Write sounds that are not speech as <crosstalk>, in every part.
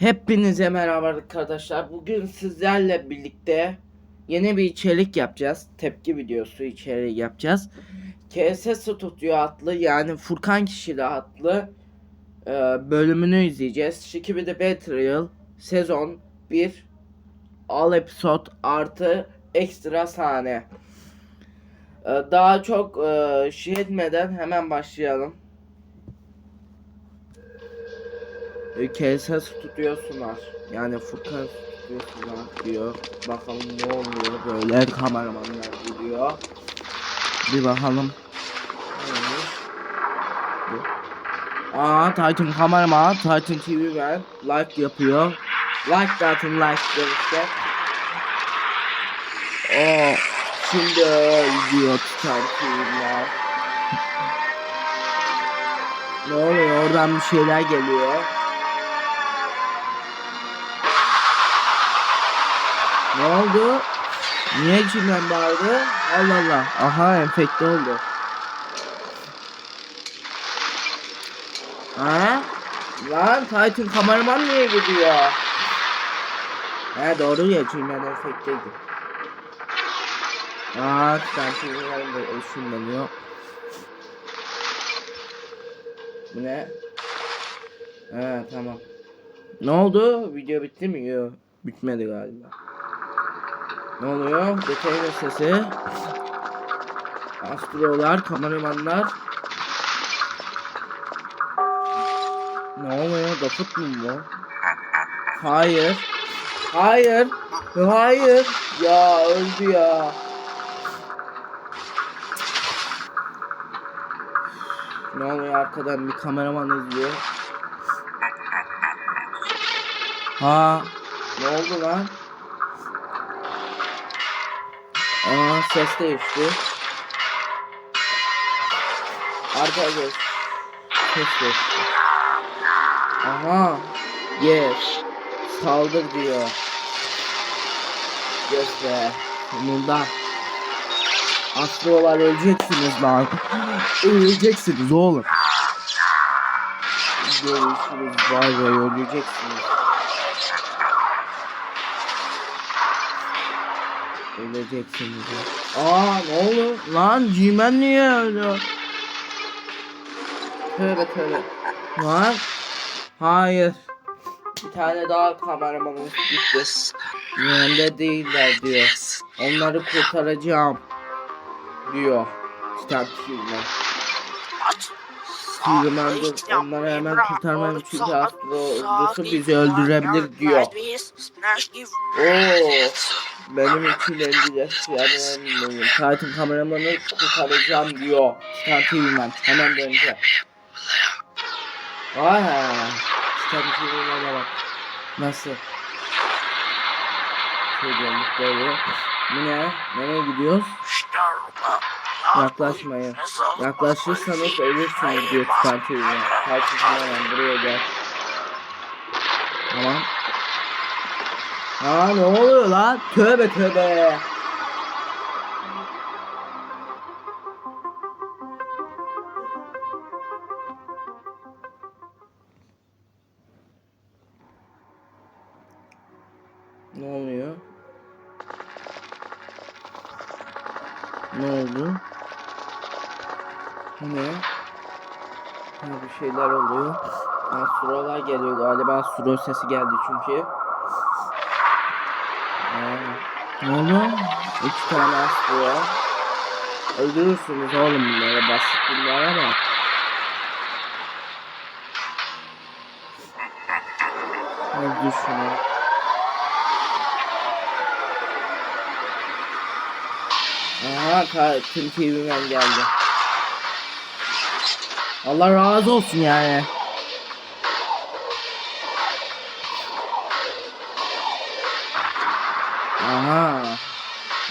Hepinize merhaba arkadaşlar. Bugün sizlerle birlikte yeni bir içerik yapacağız. Tepki videosu içeriği yapacağız. KS Studio adlı yani Furkan kişili adlı e, bölümünü izleyeceğiz. Şiki de Betrayal sezon 1 all episode artı ekstra sahne. E, daha çok e, şey etmeden hemen başlayalım. KS Studio sunar. Yani Furkan Studio sunar diyor. Bakalım ne oluyor böyle kameramanlar gidiyor. Bir bakalım. Aa Titan kameraman, Titan TV ben like yapıyor. Like atın like demişler. O şimdi izliyor Titan TV'ler. ne oluyor oradan bir şeyler geliyor. Ne oldu? Niye içimden bağırdı? Allah Allah. Aha enfekte oldu. Ha? Lan Titan kameraman niye gidiyor? He doğru ya içimden enfekteydi. Aa Titan TV'lerin de ışınlanıyor. Bu ne? He tamam. Ne oldu? Video bitti mi? Yok. Bitmedi galiba. Ne oluyor? Detaylı sesi. Astrolar, kameramanlar. Ne oluyor? Dafut mu bu? Hayır. Hayır. Hayır. Ya öldü ya. Ne oluyor arkadan bir kameraman izliyor. Ha. Ne oldu lan? Aa ses değişti. Arkadaşlar ses değişti. Aha. Yes. Saldır diyor. Be. Sonunda. Astrolar öleceksiniz lan. Öleceksiniz oğlum. Görüşürüz. Vay be öleceksiniz. Öleceksiniz. Aa ne oldu? Lan Cimen niye öyle? Tövbe tövbe. Lan. Hayır. Bir tane daha kameramanımız gitti. Yanında değiller diyor. Onları kurtaracağım. Diyor. Film'den. Film'den dur. Onları hemen kurtarmam çünkü Astro'su bizi öldürebilir diyor. Oo. Benim için endişes yani Titan kameramanı kurtaracağım diyor. Titan TV'den hemen döneceğim. Vay TV'den bak. Nasıl? Şey diyormuş böyle. Bu ne? Nereye gidiyoruz? Yaklaşmayın. Yaklaşırsanız ölürsünüz diyor TV'den. Titan kameraman buraya gel. Tamam. Aa ne oluyor lan? Tövbe tövbe. Ne oluyor? Ne oldu? Ne? Ha, bir şeyler oluyor. Ha, surolar geliyor galiba. Suro sesi geldi çünkü. Ne oldu? İki tane astro var. Öldürürsünüz oğlum bunları basit bunlar ama. Öldür şunu. Aha TV'den geldi. Allah razı olsun yani. Aha.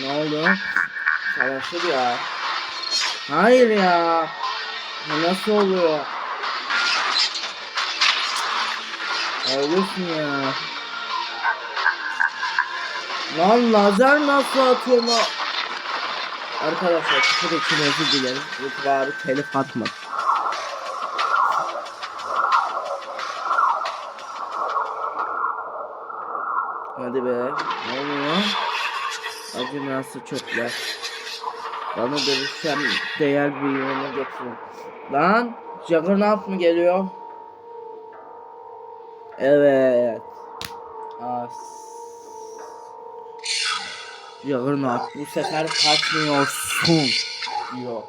Ne oldu? Savaşır ya. Hayır ya. Bu nasıl oluyor? Ölürsün ya. Lan lazer nasıl atıyor mu? Arkadaşlar küfür için özür dilerim. YouTube abi telif atmadı. Hadi be. Ne oluyor? Acı nasıl çöpler. Bana dönüşen değer büyüğünü getirin. Lan Juggernaut mı geliyor? Evet. As. Juggernaut bu sefer kaçmıyorsun diyor.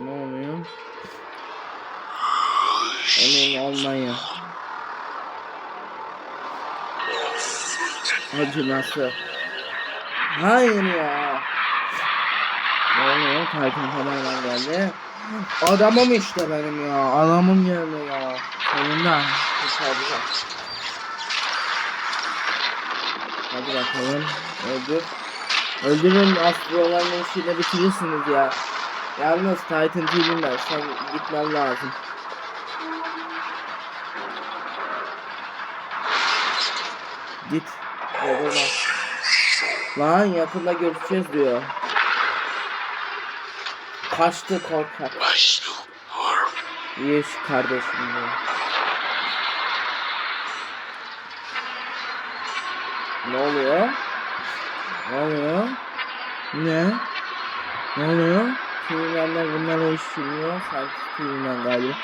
Ne oluyor? Emin olmayın. Hacı nasıl? Hayır ya. Ne oluyor? Titan tamamen geldi. Adamım işte benim ya. Adamım geldi ya. Sonunda. Kurtaracağım. Hadi bakalım. Öldür. Öldürün astroların işini bitirirsiniz ya. Yalnız Titan TV'den sen gitmen lazım. Git. Yorulma. Lan yakında görüşeceğiz diyor. Kaçtı korkak. Şu kardeşim diyor. Ne oluyor? Ne oluyor? Ne? Ne oluyor? Tüymenler bunlara iş sürüyor. Sanki tüymen galiba.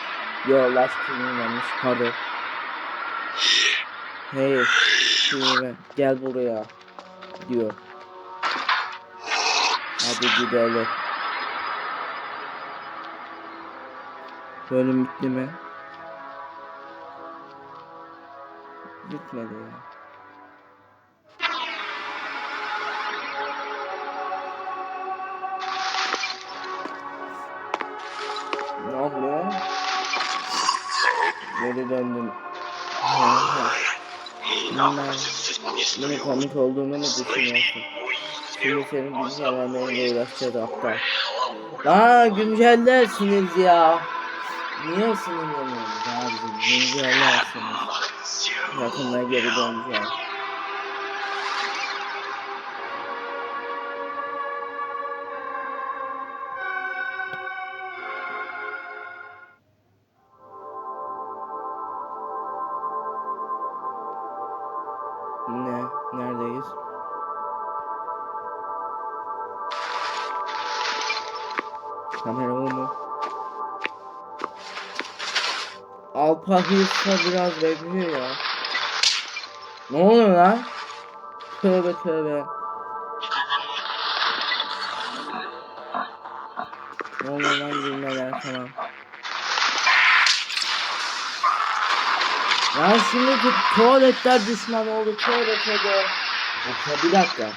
Yo laş tüymenmiş pardon. Hey tüymen gel buraya diyor. Hadi gidelim. Bölüm bitti mi? Bitmedi ya. Ne oluyor? Geri döndüm. Bunlar bunun komik olduğunu mu düşünüyorsun? Şimdi senin güncellemeyle uğraşacağız aptal. Aa güncellersiniz ya. Niye sinirleniyorsunuz abicim? Güncellersiniz. Yakında geri döneceğim. Ne? Neredeyiz? Kamera o mu? Alpa Hils'a biraz bekliyor ya. Ne oluyor lan? Tövbe tövbe. Ne oluyor lan gülmeler falan. Ya şimdi tu- tuvaletler düşman oldu tövbe tövbe. Yoksa bir dakika.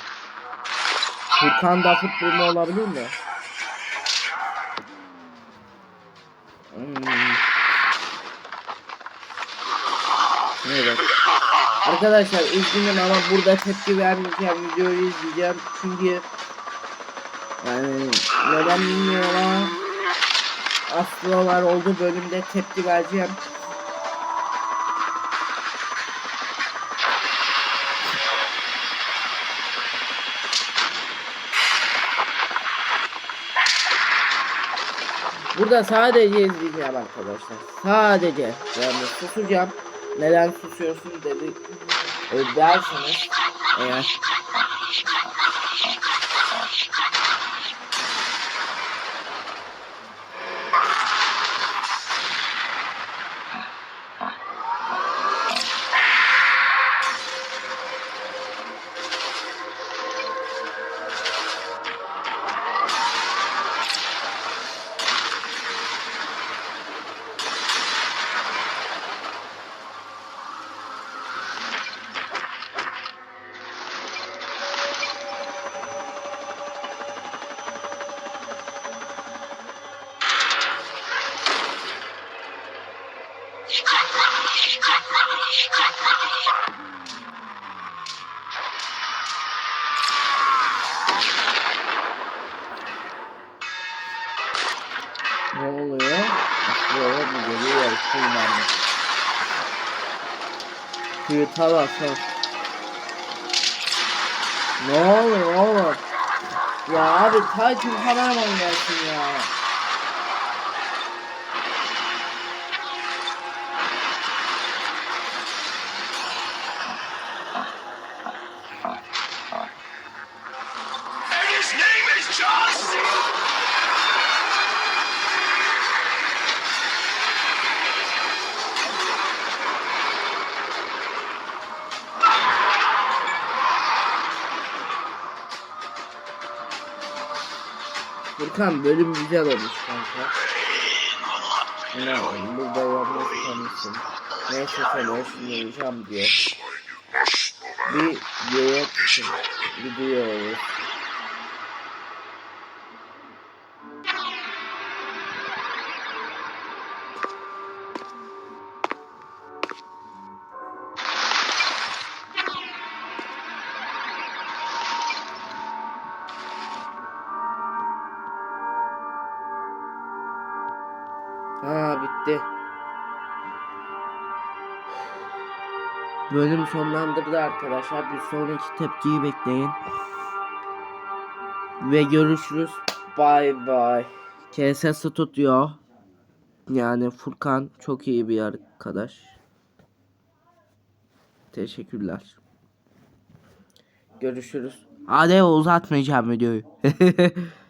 Furkan da futbolu olabilir mi? Hmm. Evet. Arkadaşlar üzgünüm ama burada tepki vermeyeceğim videoyu izleyeceğim çünkü yani neden bilmiyorum ama Astrolar oldu bölümde tepki vereceğim. Burada sadece izleyeceğim arkadaşlar. Sadece yani susacağım. Neden susuyorsun dedi e, derseniz eğer ne oluyor? Astrolar mı geliyor? Kıymanlı. Suyu tabasa. Ne oluyor oğlum? Ya abi Titan kameraman gelsin ya. Furkan bölüm güzel olmuş kanka. Ne burada yalnız kalmışsın. Neyse sen yaşayacağım diyor. Bir yere. Gidiyoruz. Bölüm sonlandırdı arkadaşlar. Bir sonraki tepkiyi bekleyin. Ve görüşürüz. Bay bay. KSS tutuyor. Yani Furkan çok iyi bir arkadaş. Teşekkürler. Görüşürüz. Hadi uzatmayacağım videoyu. <laughs>